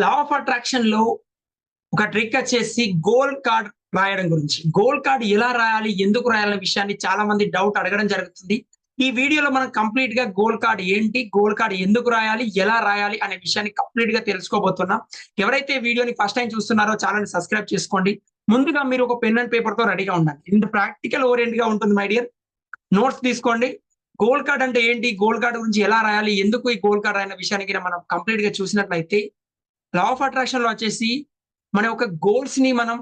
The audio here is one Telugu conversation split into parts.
లా ఆఫ్ అట్రాక్షన్లో ఒక ట్రిక్ వచ్చేసి గోల్ కార్డ్ రాయడం గురించి. గోల్ కార్డ్ ఎలా రాయాలి ఎందుకు రాయాలనే విషయాన్ని చాలా మంది డౌట్ అడగడం జరుగుతుంది. ఈ వీడియోలో మనం కంప్లీట్గా గోల్ కార్డ్ ఏంటి గోల్ కార్డ్ ఎందుకు రాయాలి ఎలా రాయాలి అనే విషయాన్ని కంప్లీట్గా తెలుసుకోబోతున్నాం. ఎవరైతే వీడియోని ఫస్ట్ టైం చూస్తున్నారో ఛానల్ సబ్స్క్రైబ్ చేసుకోండి. ముందుగా మీరు ఒక పెన్ అండ్ పేపర్తో రెడీగా ఉండండి. ఇంత ప్రాక్టికల్ ఓరియంట్గా ఉంటుంది మై డియర్ నోట్స్ తీసుకోండి. గోల్ కార్డ్ అంటే ఏంటి? గోల్ కార్డ్ గురించి ఎలా రాయాలి? ఎందుకు ఈ గోల్ కార్డ్ అనే విషయానికి మనం కంప్లీట్గా చూసినట్లయితే లా ఆఫ్ అట్రాక్షన్లో వచ్చేసి మన యొక్క గోల్స్ని మనం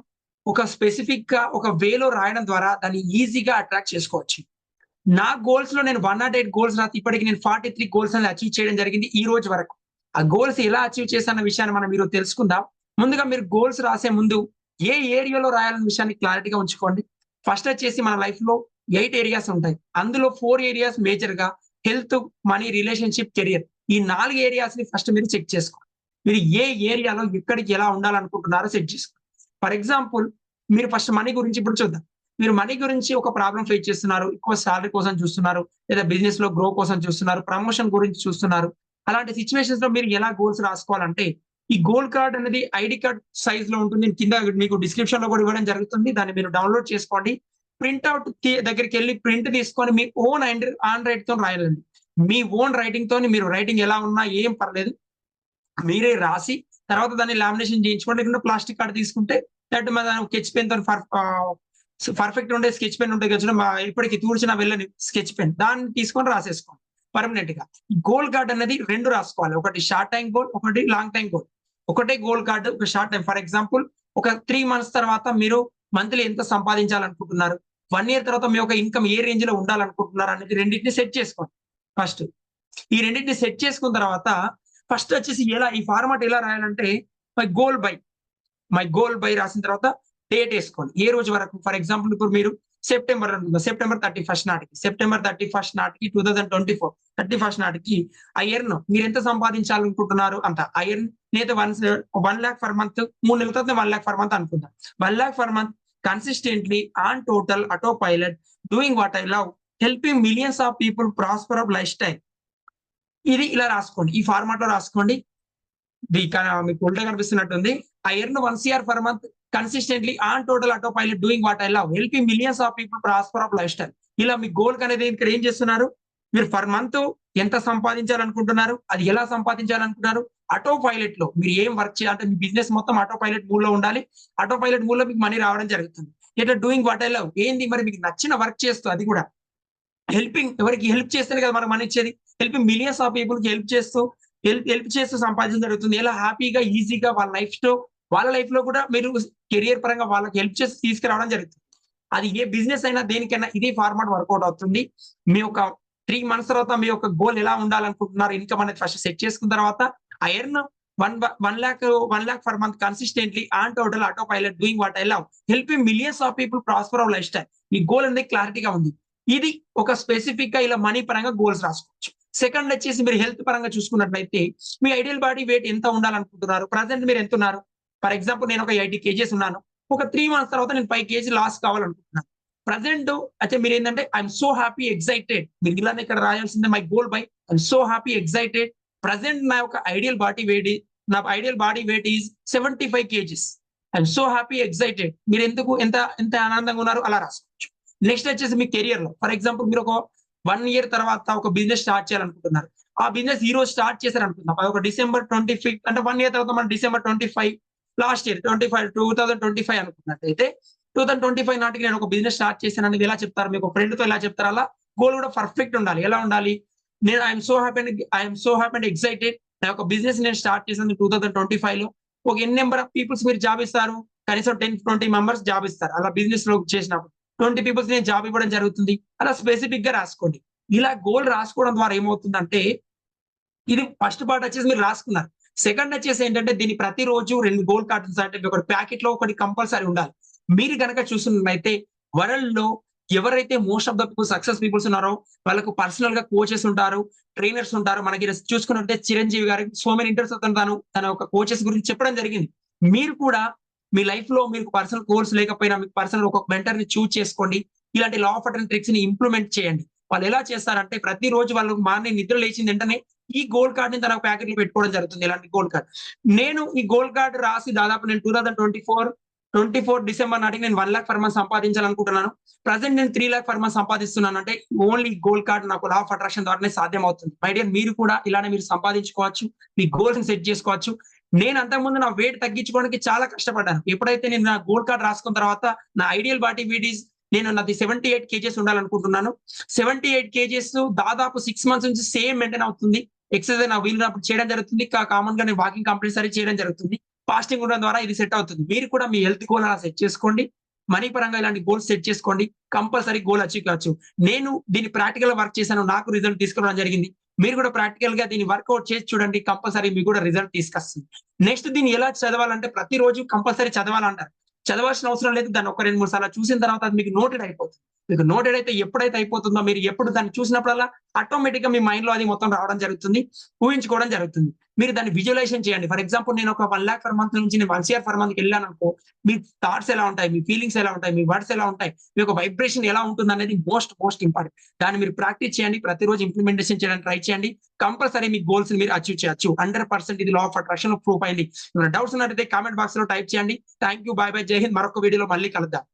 ఒక స్పెసిఫిక్గా ఒక వేలో రాయడం ద్వారా దాన్ని ఈజీగా అట్రాక్ట్ చేసుకోవచ్చు. నా గోల్స్లో నేను వన్ నాట్ ఎయిట్ గోల్స్ రాసి ఇప్పటికి నేను ఫార్టీ త్రీ గోల్స్ అనేది అచీవ్ చేయడం జరిగింది ఈ రోజు వరకు. ఆ గోల్స్ ఎలా అచీవ్ చేశాన్న విషయాన్ని మనం మీరు తెలుసుకుందాం. ముందుగా మీరు గోల్స్ రాసే ముందు ఏ ఏరియాలో రాయాలన్న విషయాన్ని క్లారిటీగా ఉంచుకోండి. ఫస్ట్ వచ్చేసి మన లైఫ్లో ఎయిట్ ఏరియాస్ ఉంటాయి. అందులో ఫోర్ ఏరియాస్ మేజర్గా హెల్త్ మనీ రిలేషన్షిప్ కెరియర్ ఈ నాలుగు ఏరియాస్ని ఫస్ట్ మీరు చెక్ చేసుకోండి మీరు ఏ ఏరియాలో ఎక్కడికి ఎలా ఉండాలనుకుంటున్నారో సెట్ చేసుకోండి ఫర్ ఎగ్జాంపుల్ మీరు ఫస్ట్ మనీ గురించి ఇప్పుడు చూద్దాం. మీరు మనీ గురించి ఒక ప్రాబ్లం ఫేస్ చేస్తున్నారు ఎక్కువ సాలరీ కోసం చూస్తున్నారు లేదా బిజినెస్లో గ్రో కోసం చూస్తున్నారు ప్రమోషన్ గురించి చూస్తున్నారు. అలాంటి సిచ్యువేషన్స్లో మీరు ఎలా గోల్స్ రాసుకోవాలంటే ఈ గోల్ కార్డ్ అనేది ఐడి కార్డ్ సైజ్లో ఉంటుంది. కింద మీకు డిస్క్రిప్షన్లో కూడా ఇవ్వడం జరుగుతుంది. దాన్ని మీరు డౌన్లోడ్ చేసుకోండి. ప్రింట్ అవుట్ దగ్గరికి వెళ్ళి ప్రింట్ తీసుకొని మీ ఓన్ హ్యాండ్ ఆన్ రైట్తో రాయాలండి. మీ ఓన్ రైటింగ్ తోని మీరు రైటింగ్ ఎలా ఉన్నా ఏం పర్లేదు. మీరే రాసి తర్వాత దాన్ని లామినేషన్ చేయించుకోండి. లేకుంటే ప్లాస్టిక్ కార్డ్ తీసుకుంటే దట్ మన స్కెచ్ పెన్తో పర్ఫెక్ట్ ఉండే స్కెచ్ పెన్ ఉంటే కదా మా ఇప్పటికి తూర్చిన వెళ్ళని స్కెచ్ పెన్ దాన్ని తీసుకొని రాసేసుకోండి పర్మనెంట్గా. గోల్ కార్డ్ అనేది రెండు రాసుకోవాలి. ఒకటి షార్ట్ టైం గోల్ ఒకటి లాంగ్ టైం గోల్ ఒకటే గోల్ కార్డు ఒక షార్ట్ టైం ఫర్ ఎగ్జాంపుల్ ఒక త్రీ మంత్స్ తర్వాత మీరు మంత్లీ ఎంత సంపాదించాలనుకుంటున్నారు? వన్ ఇయర్ తర్వాత మీ యొక్క ఇన్కమ్ ఏ రేంజ్లో ఉండాలనుకుంటున్నారు? అనేది రెండింటిని సెట్ చేసుకోండి. ఫస్ట్ ఈ రెండింటిని సెట్ చేసుకున్న తర్వాత ఫస్ట్ వచ్చేసి ఎలా ఈ ఫార్మాట్ ఎలా రాయాలంటే my goal by my goal by రాసిన తర్వాత డేట్ వేసుకోండి ఏ రోజు వరకు? ఫర్ ఎగ్జాంపుల్ ఇప్పుడు మీరు సెప్టెంబర్ అనుకుందాం. సెప్టెంబర్ థర్టీ ఫస్ట్ నాటికి సెప్టెంబర్ థర్టీ ఫస్ట్ నాటికి two thousand twenty four thirty first నాటికి ఆ ఇయర్ను మీరు ఎంత సంపాదించాలనుకుంటున్నారు? అంత ఆ ఇయర్ నేనైతే one one lakh for month మూడు నెలల తర్వాత వన్ ల్యాక్ ఫర్ మంత్ అనుకుందాం. One lakh for month consistently on total autopilot doing what I love helping millions of people prosper of lifestyle ఇది ఇలా రాసుకోండి. ఈ ఫార్మాట్లో రాసుకోండి. మీకు ఉల్టా కనిపిస్తున్నట్టుంది. ఆ year one CR for month consistently on total autopilot doing what I love helping millions of people prosper of lifestyle ఇలా మీ గోల్ అనేది ఇక్కడ ఏం చేస్తున్నారు? మీరు పర్ మంత్ ఎంత సంపాదించాలనుకుంటున్నారు? అది ఎలా సంపాదించాలనుకుంటున్నారు? ఆటో పైలట్లో మీరు ఏం వర్క్ చేయాలి? అంటే మీ బిజినెస్ మొత్తం ఆటో పైలట్ మూడ్లో ఉండాలి. ఆటో పైలట్ మూడ్లో మీకు మనీ రావడం జరుగుతుంది. ఇట్లా డూయింగ్ వాట్ ఐ లవ్ ఏంది మరి మీకు నచ్చిన వర్క్ చేస్తూ అది కూడా? హెల్పింగ్ ఎవరికి హెల్ప్ చేస్తేనే కదా మనం మనీ ఇచ్చేది? హెల్పింగ్ మిలియన్స్ ఆఫ్ పీపుల్కి హెల్ప్ చేస్తూ హెల్ప్ హెల్ప్ చేస్తూ సంపాదించడం జరుగుతుంది. ఎలా హ్యాపీగా ఈజీగా వాళ్ళ లైఫ్లో వాళ్ళ లైఫ్లో కూడా మీరు కెరియర్ పరంగా వాళ్ళకి హెల్ప్ చేసి తీసుకురావడం జరుగుతుంది. అది ఏ బిజినెస్ అయినా దేనికైనా ఇదే ఫార్మాట్ వర్కౌట్ అవుతుంది. మీ యొక్క త్రీ మంత్స్ తర్వాత మీ యొక్క గోల్ ఎలా ఉండాలనుకుంటున్నారు ఇన్కమ్ అనేది ఫస్ట్ సెట్ చేసుకున్న తర్వాత ఆ earn one one lakh one lakh for month consistently on total autopilot doing what I love helping millions of people prosper of lifestyle me goal అనేది క్లారిటీగా ఉంది. ఇది ఒక స్పెసిఫిక్గా ఇలా మనీ పరంగా గోల్స్ రాసుకోవచ్చు. సెకండ్ వచ్చేసి మీరు హెల్త్ పరంగా చూసుకున్నట్లయితే మీ ఐడియల్ బాడీ వెయిట్ ఎంత ఉండాలనుకుంటున్నారు? ప్రజెంట్ మీరు ఎంత ఉన్నారు? ఫర్ ఎగ్జాంపుల్ నేను ఒక ఎయిటీ కేజీస్ ఉన్నాను. ఒక త్రీ మంత్స్ తర్వాత నేను ఫైవ్ కేజీ లాస్ కావాలనుకుంటున్నాను. ప్రజెంట్ అయితే మీరు ఏంటంటే ఐఎమ్ సో హ్యాపీ ఎక్సైటెడ్ మీరు ఇలా ఇక్కడ రాయాల్సిందే my goal by I'm so happy excited present నా యొక్క ఐడియల్ బాడీ వెయిట్ నా ideal body weight is seventy five KGs I'm so happy excited మీరు ఎందుకు ఎంత ఎంత ఆనందంగా ఉన్నారు అలా రాసుకోవచ్చు. నెక్స్ట్ వచ్చేసి మీ కెరియర్లో. ఫర్ ఎగ్జాంపుల్ మీరు ఒక వన్ ఇయర్ తర్వాత ఒక బిజినెస్ స్టార్ట్ చేయాలనుకుంటున్నారు. ఆ బిజినెస్ ఈ రోజు స్టార్ట్ చేశారు అనుకుందాం ఒక డిసెంబర్ ట్వంటీ ఫైవ్ అంటే వన్ ఇయర్ తర్వాత మనం December twenty five last year twenty five two thousand twenty five అనుకున్నట్టయితే two thousand twenty five నాటికి నేను ఒక బిజినెస్ స్టార్ట్ చేశాను అనేది ఎలా చెప్తారు? మీకు ఫ్రెండ్తో ఎలా చెప్తారు? అలా గోల్ కూడా పర్ఫెక్ట్ ఉండాలి. ఎలా ఉండాలి? నేను I'm so happy and I'm so happy and excited నా యొక్క బిజినెస్ నేను స్టార్ట్ చేశాను టూ థౌసండ్ ట్వంటీ ఫైవ్లో. ఒక ఎన్ని నెంబర్ ఆఫ్ పీపుల్స్ మీరు జాబ్ ఇస్తారు. కనీసం టెన్ ట్వంటీ మెంబర్స్ జాబ్ ఇస్తారు. అలా బిజినెస్లో చేసినప్పుడు. ట్వంటీ పీపుల్స్ నేను జాబ్ ఇవ్వడం జరుగుతుంది. అలా స్పెసిఫిక్గా రాసుకోండి. ఇలా గోల్ రాసుకోవడం ద్వారా ఏమవుతుందంటే ఇది ఫస్ట్ పార్ట్ వచ్చేసి మీరు రాసుకున్నారు. సెకండ్ వచ్చేసి ఏంటంటే దీన్ని ప్రతిరోజు రెండు గోల్ కార్టూన్స్ అంటే ఒకటి ప్యాకెట్లో ఒకటి కంపల్సరీ ఉండాలి. మీరు కనుక చూస్తున్నట్లయితే వరల్డ్లో ఎవరైతే most of the people success peoples ఉన్నారో వాళ్ళకు పర్సనల్గా కోచెస్ ఉంటారు ట్రైనర్స్ ఉంటారు. మనకి చూసుకున్నట్టే చిరంజీవి గారికి సో మెనీ ఇంటర్వ్యూస్ తను తన ఒక కోచెస్ గురించి చెప్పడం జరిగింది. మీరు కూడా మీ లైఫ్లో మీకు పర్సనల్ కోర్స్ లేకపోయినా మీకు పర్సనల్ ఒక మెంటర్ని చూస్ చేసుకోండి. ఇలాంటి లా ఆఫ్ అటెండ్ ట్రిక్స్ని ఇంప్లిమెంట్ చేయండి. వాళ్ళు ఎలా చేస్తారంటే ప్రతిరోజు వాళ్ళు మార్నింగ్ నిద్ర లేచింది వెంటనే ఈ గోల్డ్ కార్డ్ని తన ప్యాకెట్లో పెట్టుకోవడం జరుగుతుంది ఇలాంటి గోల్డ్ కార్డ్ నేను ఈ గోల్డ్ కార్డ్ రాసి దాదాపు నేను two thousand twenty four twenty four December నాటికి నేను వన్ లాక్ ఫర్ మంత్ సంపాదించాలనుకుంటున్నాను. ప్రజెంట్ నేను త్రీ లాక్ ఫర్ మంత్ సంపాదిస్తున్నాను. అంటే ఓన్లీ గోల్డ్ కార్డ్ నాకు లా ఆఫ్ అట్రాక్షన్ ద్వారానే సాధ్యం అవుతుంది మై డియర్ మీరు కూడా ఇలానే మీరు సంపాదించుకోవచ్చు మీ గోల్స్ సెట్ చేసుకోవచ్చు. నేను అంతకుముందు నా వెయిట్ తగ్గించుకోవడానికి చాలా కష్టపడ్డాను. ఎప్పుడైతే నేను నా గోల్డ్ కార్డ్ రాసుకున్న తర్వాత నా ఐడియల్ బాడీ వెయిట్ ఈజ్ నేను నాది సెవెంటీ ఎయిట్ కేజెస్ ఉండాలనుకుంటున్నాను. సెవెంటీ ఎయిట్ కేజెస్ దాదాపు సిక్స్ మంత్స్ నుంచి సేమ్ మెయింటైన్ అవుతుంది. ఎక్సర్సైజ్ నా వీలు చేయడం జరుగుతుంది. కామన్గా నేను వాకింగ్ కంపల్సరీ చేయడం జరుగుతుంది. ఫాస్టింగ్ ఉండడం ద్వారా ఇది సెట్ అవుతుంది. మీరు కూడా మీ హెల్త్ గోల్ అలా సెట్ చేసుకోండి. మనీ పరంగా ఇలాంటి గోల్స్ సెట్ చేసుకోండి. కంపల్సరీ గోల్ అచీవ్ కావచ్చు. నేను దీన్ని ప్రాక్టికల్ వర్క్ చేశాను. నాకు రిజల్ట్ తీసుకురావడం జరిగింది. మీరు కూడా ప్రాక్టికల్గా దీన్ని వర్కౌట్ చేసి చూడండి కంపల్సరీ మీకు కూడా రిజల్ట్ తీసుకొస్తుంది. నెక్స్ట్ దీన్ని ఎలా చదవాలంటే ప్రతిరోజు కంపల్సరీ చదవాలంటారు. చదవాల్సిన అవసరం లేదు దాన్ని ఒక రెండు మూడు సార్లు చూసిన తర్వాత అది మీకు నోటెడ్ అయిపోతుంది. మీకు నోటెడ్ అయితే ఎప్పుడైతే అయిపోతుందో మీరు ఎప్పుడు దాన్ని చూసినప్పుడల్లా ఆటోమేటిక్గా మీ మైండ్లో అది మొత్తం రావడం జరుగుతుంది ఊహించుకోవడం జరుగుతుంది. మీరు దాన్ని విజువలైజేషన్ చేయండి. ఫర్ ఎగ్జాంపుల్ నేను ఒక వన్ లాక్ ఫర్ మంత్ నుంచి నేను వన్ సిఆర్ ఫర్ మంత్ వెళ్ళాను అనుకో మీ థాట్స్ ఎలా ఉంటాయి? మీ ఫీలింగ్స్ ఎలా ఉంటాయి? మీ వర్డ్స్ ఎలా ఉంటాయి? మీ యొక్క వైబ్రేషన్ ఎలా ఉంటుంది అనేది మోస్ట్ మోస్ట్ ఇంపార్టెంట్ దాన్ని మీరు ప్రాక్టీస్ చేయండి. ప్రతిరోజు ఇంప్లిమెంటేషన్ చేయడానికి ట్రై చేయండి. కంపల్సరీ మీ గోల్స్ మీరు అచీవ్ చేయొచ్చు. హండ్రెడ్ పర్సెంట్ ఇది లా ఆఫ్ అట్రాక్షన్ ప్రూఫ్ అయింది. డౌట్స్ ఉన్నట్టయితే కామెంట్ బాక్స్లో టైప్ చేయండి. Thank you bye bye Jai Hind మరొక వీడియోలో మళ్ళీ కలుద్దాం.